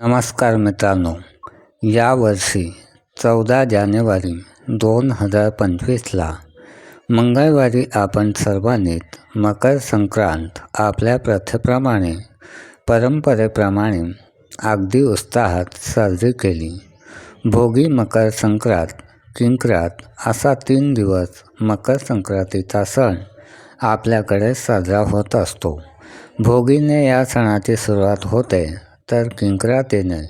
नमस्कार मित्रांनो यावर्षी चौदा जानेवारी दोन हजार पंचवीसला मंगळवारी आपण सर्वांनीच मकर संक्रांत आपल्या प्रथेप्रमाणे परंपरेप्रमाणे अगदी उत्साहात साजरी केली. भोगी मकर संक्रांत किंक्रात असा तीन दिवस मकर संक्रांतीचा सण आपल्याकडे साजरा होत असतो. भोगीने या सणाची सुरुवात होते तर किंक्रातीने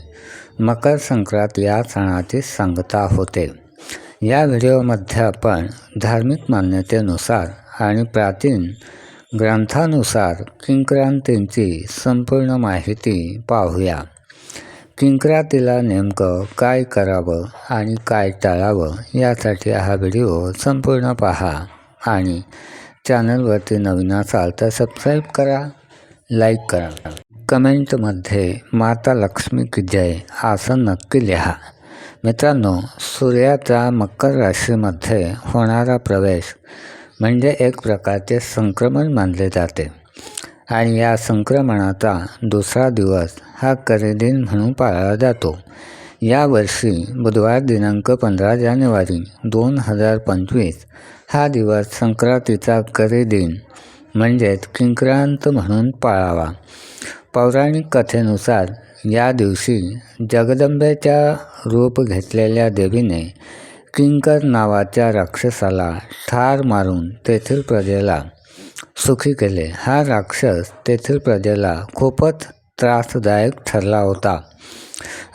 मकर संक्रांत या सणाची सांगता होते. या व्हिडिओमध्ये आपण धार्मिक मान्यतेनुसार आणि प्राचीन ग्रंथानुसार किंक्रांतींची संपूर्ण माहिती पाहूया. किंक्रातीला नेमकं काय करावं आणि काय टाळावं यासाठी हा व्हिडिओ संपूर्ण पहा आणि चॅनलवरती नवीन असाल तर सबस्क्राईब करा लाईक करा. कमेंटमध्ये माता लक्ष्मी की जय असं नक्की लिहा. मित्रांनो सूर्याचा मकर राशीमध्ये होणारा प्रवेश म्हणजे एक प्रकारचे संक्रमण मानले जाते. आणि या संक्रमणाचा दुसरा दिवस हा करेदिन म्हणून पाळला जातो. यावर्षी बुधवार दिनांक पंधरा जानेवारी दोन हजार पंचवीस हा दिवस संक्रांतीचा करेदिन म्हणजेच किंक्रांत म्हणून पाळावा. पौराणिक कथेनुसार या दिवशी जगदंबेच्या रूप घेतलेल्या देवीने किंकर नावाच्या राक्षसाला ठार मारून तेथील प्रजेला सुखी केले. हा राक्षस तेथील प्रजेला खूपच त्रासदायक ठरला होता.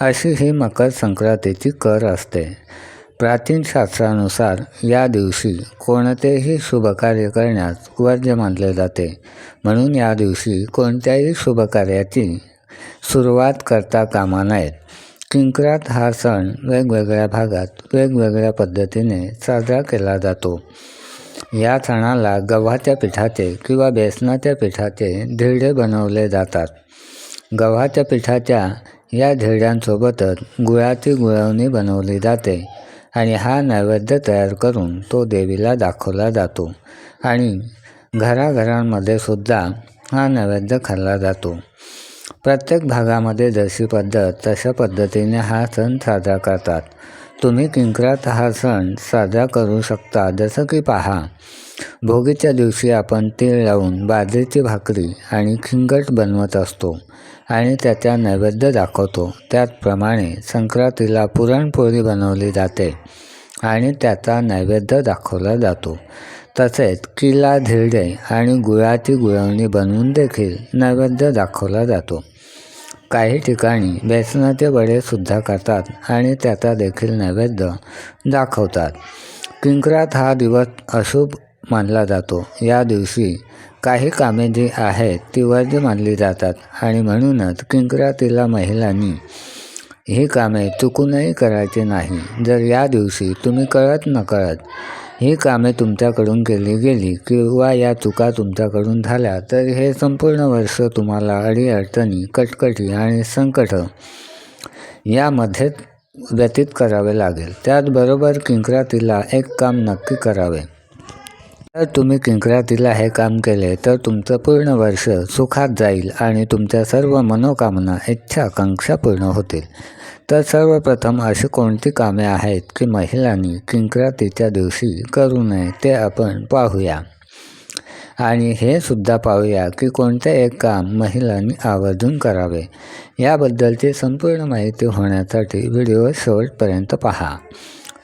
अशी ही मकर संक्रांतीची कर असते. प्राचीन शास्त्रानुसार या दिवशी कोणतेही शुभकार्य करण्यास वर्ज्य मानले जाते. म्हणून या दिवशी कोणत्याही शुभकार्याची सुरुवात करता कामा नयेत. किंकरात हा सण वेगवेगळ्या भागात वेगवेगळ्या पद्धतीने साजरा केला जातो. या सणाला गव्हाच्या पिठाचे किंवा बेसनाच्या पिठाचे धिरडे बनवले जातात. गव्हाच्या पिठाच्या या धिरड्यांसोबतच गुळाची गुळवणी बनवली जाते. आणि हा नैवेद्य तयार करून तो देवीला दाखवला जातो. आणि घराघरांमध्ये सुद्धा हा नैवेद्य खाल्ला जातो. प्रत्येक भागामध्ये जशी पद्धत तशा पद्धतीने हा सण साजरा करतात. तुम्ही किंक्रात हा सण साजरा करू शकता. जसं की पहा भोगीच्या दिवशी आपण तीळ लावून बाजरीची भाकरी आणि खिंगट बनवत असतो आणि त्याचा नैवेद्य दाखवतो. त्याचप्रमाणे संक्रांतीला पुरणपोळी बनवली जाते आणि त्याचा नैवेद्य दाखवला जातो. तसेच किला धिरडे आणि गुळाची गुळवणी बनवून देखील नैवेद्य दाखवला जातो. काही ठिकाणी बेसनाचे वडेसुद्धा करतात आणि त्याचा देखील नैवेद्य दाखवतात. किंकरात हा दिवस अशुभ मानला जातो. या दिवशी काही कामे जी आहेत ती वर्ज्य मानली जातात आणि म्हणूनच किंकरातीला महिलांनी ही कामे चुकूनही करायची नाही. जर या दिवशी तुम्ही कळत नकळत ही कामे तुमच्याकडून केली गेली किंवा या चुका तुमच्याकडून झाल्या तर हे संपूर्ण वर्ष तुम्हाला अडीअडचणी कटकटी आणि संकट यामध्ये व्यतीत करावे लागेल. त्याचबरोबर किंकरातीला एक काम नक्की करावे. जर तुम्ही किंक्रातीला हे काम केले तर तुमचं पूर्ण वर्ष सुखात जाईल आणि तुमच्या सर्व मनोकामना इच्छा आकांक्षा पूर्ण होतील. तर सर्वप्रथम अशी कोणती कामे आहेत की महिलांनी किंक्रातीच्या दिवशी करू नये ते आपण पाहूया. आणि हे सुद्धा पाहूया की कोणते एक काम महिलांनी आवर्जून करावे. याबद्दलची संपूर्ण माहिती होण्यासाठी व्हिडिओ शेवटपर्यंत पहा.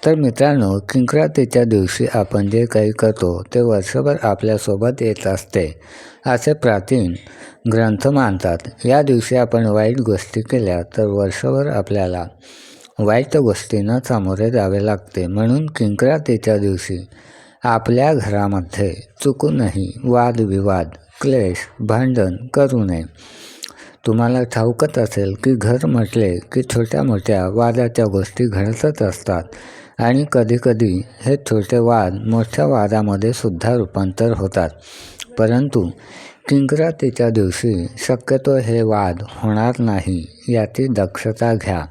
तर मित्रांनो किंक्रातीच्या दिवशी आपण जे काही करतो ते वर्षभर आपल्यासोबत येत असते असे प्राचीन ग्रंथ मानतात. या दिवशी आपण वाईट गोष्टी केल्या तर वर्षभर आपल्याला वाईट गोष्टींना सामोरे जावे लागते. म्हणून किंक्रातीच्या दिवशी आपल्या घरामध्ये चुकूनही वादविवाद क्लेश भांडण करू नये. तुम्हाला ठाऊकच असेल की घर म्हटले की छोट्या मोठ्या वादाच्या गोष्टी घडतच असतात. आणि कधीकधी हे छोटे वाद मोठ्या वादामध्ये सुद्धा रूपांतर होतात. परंतु किंक्रातीच्या दिवशी शक्यतो हे वाद होणार नाही याची दक्षता घ्या.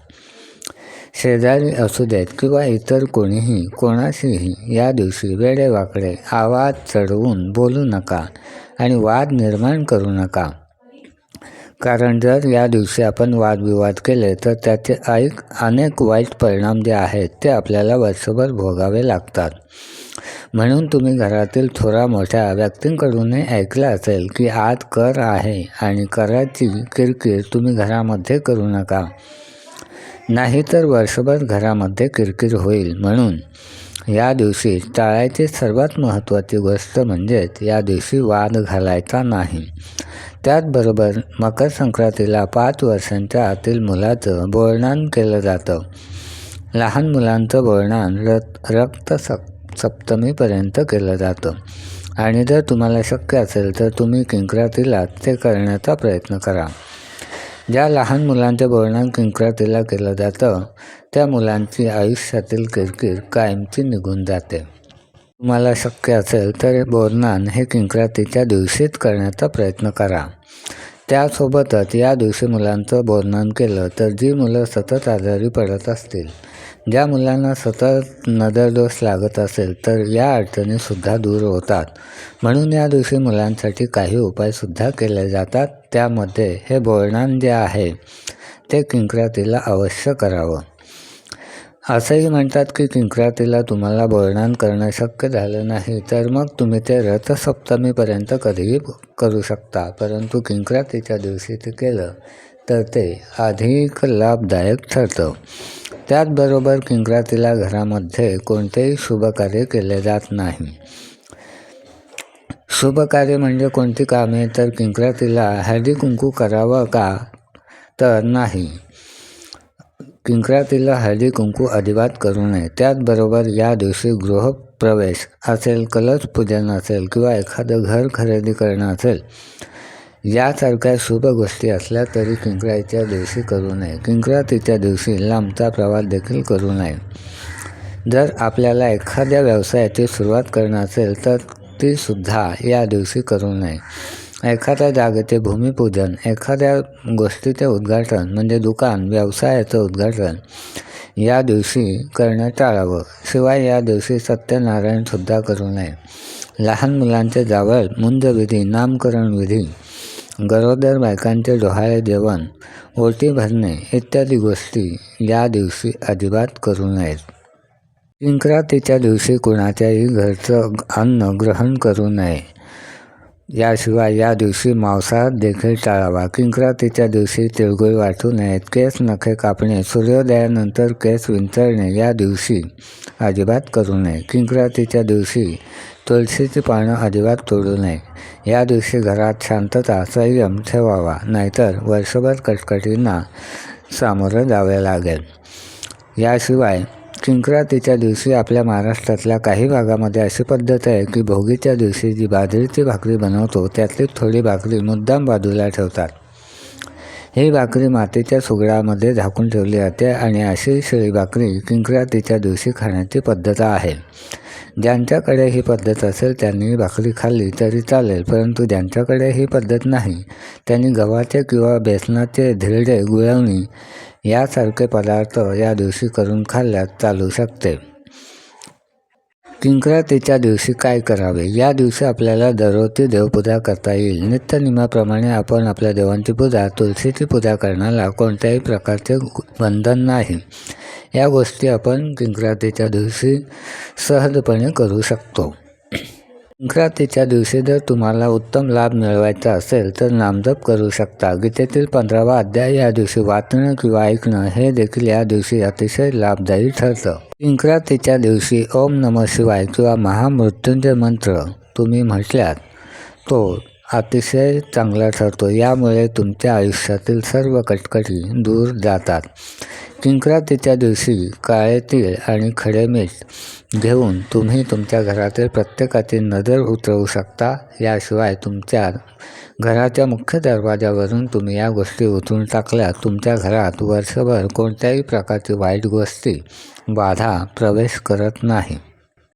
शेजारी असू देत किंवा इतर कोणीही कोणाशीही या दिवशी वेडेवाकडे आवाज चढवून बोलू नका आणि वाद निर्माण करू नका. कारण जर या दिवशी आपण वादविवाद केले तर त्याचे ऐक अनेक वाईट परिणाम जे आहेत ते आपल्याला वर्षभर भोगावे लागतात. म्हणून तुम्ही घरातील थोरा मोठ्या व्यक्तींकडूनही ऐकलं असेल की आज कर आहे आणि कराची किरकिर तुम्ही घरामध्ये करू नका. नाहीतर वर्षभर घरामध्ये किरकिर होईल. म्हणून या दिवशी टाळायची सर्वात महत्त्वाची गोष्ट म्हणजेच या दिवशी वाद घालायचा नाही. त्याचबरोबर मकर संक्रांतीला पाच वर्षांच्या आतील मुलाचं बोळणान केलं जातं. लहान मुलांचं बोळणान रत रक्त सप सप्तमीपर्यंत केलं जातं. आणि जर तुम्हाला शक्य असेल तर तुम्ही किंक्रातीला ते करण्याचा प्रयत्न करा. ज्या लहान मुलांचं बोलण्यात किंक्रातीला केलं जातं त्या मुलांची आयुष्यातील किरकिर कायमची निघून जाते. तुम्हाला शक्य असेल तर बोरनान हे किंक्रातीच्या दिवशीच करण्याचा प्रयत्न करा. त्यासोबतच या दिवशी मुलांचं बोरनान केलं तर जी मुलं सतत आजारी पडत असतील ज्या मुलांना सतत नजरदोष लागत असेल तर या अडचणीसुद्धा दूर होतात. म्हणून या दिवशी मुलांसाठी काही उपायसुद्धा केले जातात. त्यामध्ये हे बोरणान जे आहे ते किंक्रातीला अवश्य करावं. असंही म्हणतात की किंक्रातीला तुम्हाला वर्णन करणं शक्य झालं नाही तर मग तुम्ही ते रथसप्तमीपर्यंत कधीही करू शकता. परंतु किंक्रातीच्या दिवशी ते केलं तर ते अधिक लाभदायक ठरतं. त्याचबरोबर किंक्रातीला घरामध्ये कोणतेही शुभकार्य केले जात नाही. शुभकार्य म्हणजे कोणती कामे तर किंक्रातीला हळदी कुंकू करावं का? तर नाही. किंक्रातीला हळदी कुंकू अजिबात करू नये. त्याचबरोबर या दिवशी गृहप्रवेश असेल कलश पूजन असेल किंवा एखादं घर खरेदी करणं असेल यासारख्या शुभ गोष्टी असल्या तरी किंक्रातीच्या दिवशी करू नये. किंक्रातीच्या दिवशी लांबचा प्रवास देखील करू नये. जर आपल्याला एखाद्या व्यवसायाची सुरुवात करणं असेल तर तीसुद्धा या दिवशी करू नये. एखाद्या जागेचे भूमिपूजन एखाद्या गोष्टीचे उद्घाटन म्हणजे दुकान व्यवसायाचं उद्घाटन या दिवशी करणं टाळावं शिवाय या दिवशी सत्यनारायणसुद्धा करू नये. लहान मुलांचे जावळ मुंजविधी नामकरण विधी गरोदर बायकांचे डोहाळे जेवण ओटी भरणे इत्यादी गोष्टी या दिवशी अजिबात करू नयेत. संक्रांतीच्या दिवशी कुणाच्याही घरचं अन्न ग्रहण करू नये. याशिवाय या दिवशी मांसाहार देखील टाळावा. किंक्रातीच्या दिवशी तिळगुळ वाटू नयेत केस नखे कापणे सूर्योदयानंतर केस विंचरणे या दिवशी अजिबात करू नये. किंक्रातीच्या दिवशी तुळशीची पानं अजिबात तोडू नये. या दिवशी घरात शांतता संयम ठेवावा. नाहीतर वर्षभर कटकटींना सामोरं जावे लागेल. याशिवाय संक्रांतीच्या दिवशी आपल्या महाराष्ट्रातल्या काही भागामध्ये अशी पद्धत आहे की भोगीच्या दिवशी जी बाजरीची भाकरी बनवतो त्यातली थोडी भाकरी मुद्दाम बाजूला ठेवतात. ही भाकरी मातीच्या सुगडामध्ये झाकून ठेवली जाते आणि अशी शेळी भाकरी किंक्रातीच्या दिवशी खाण्याची पद्धत आहे. ज्यांच्याकडे ही पद्धत असेल त्यांनी भाकरी खाल्ली तरी चालेल परंतु ज्यांच्याकडे ही पद्धत नाही त्यांनी गव्हाचे किंवा बेसनाचे धिरडे गुळवणी यासारखे पदार्थ या दिवशी करून खाल्ल्यास चालू शकते. किंक्रांतीच्या दिवशी काय करावे? या दिवशी आपल्याला दररोजची देवपूजा करता येईल. नित्यनियमाप्रमाणे आपण आपल्या देवांची पूजा तुळशीची पूजा करण्याला कोणत्याही प्रकारचे बंधन नाही. या गोष्टी आपण किंक्रांतीच्या दिवशी सहजपणे करू शकतो. संक्रांतीच्या दिवशी जर तुम्हाला उत्तम लाभ मिळवायचा असेल तर नामजप करू शकता. गीतेतील पंधरावा अध्याय या दिवशी वाचणं किंवा ऐकणं हे देखील या दिवशी अतिशय लाभदायी ठरतं. संक्रांतीच्या दिवशी ओम नम शिवाय किंवा महामृत्युंजय मंत्र तुम्ही म्हटल्यात तो अतिशय चांगला ठरतो. यामुळे तुमच्या आयुष्यातील सर्व कटकटी दूर जातात. किंक्रांतीच्या दिवशी काळे तीळ आणि खडे मीठ घेऊन तुम्ही तुमच्या घरातील प्रत्येकाची नजर उतरवू शकता. याशिवाय तुमच्या घराच्या मुख्य दरवाजावरून तुम्ही या गोष्टी उतरून टाकल्या. तुमच्या घरात वर्षभर कोणत्याही प्रकारची वाईट गोष्टी बाधा प्रवेश करत नाही.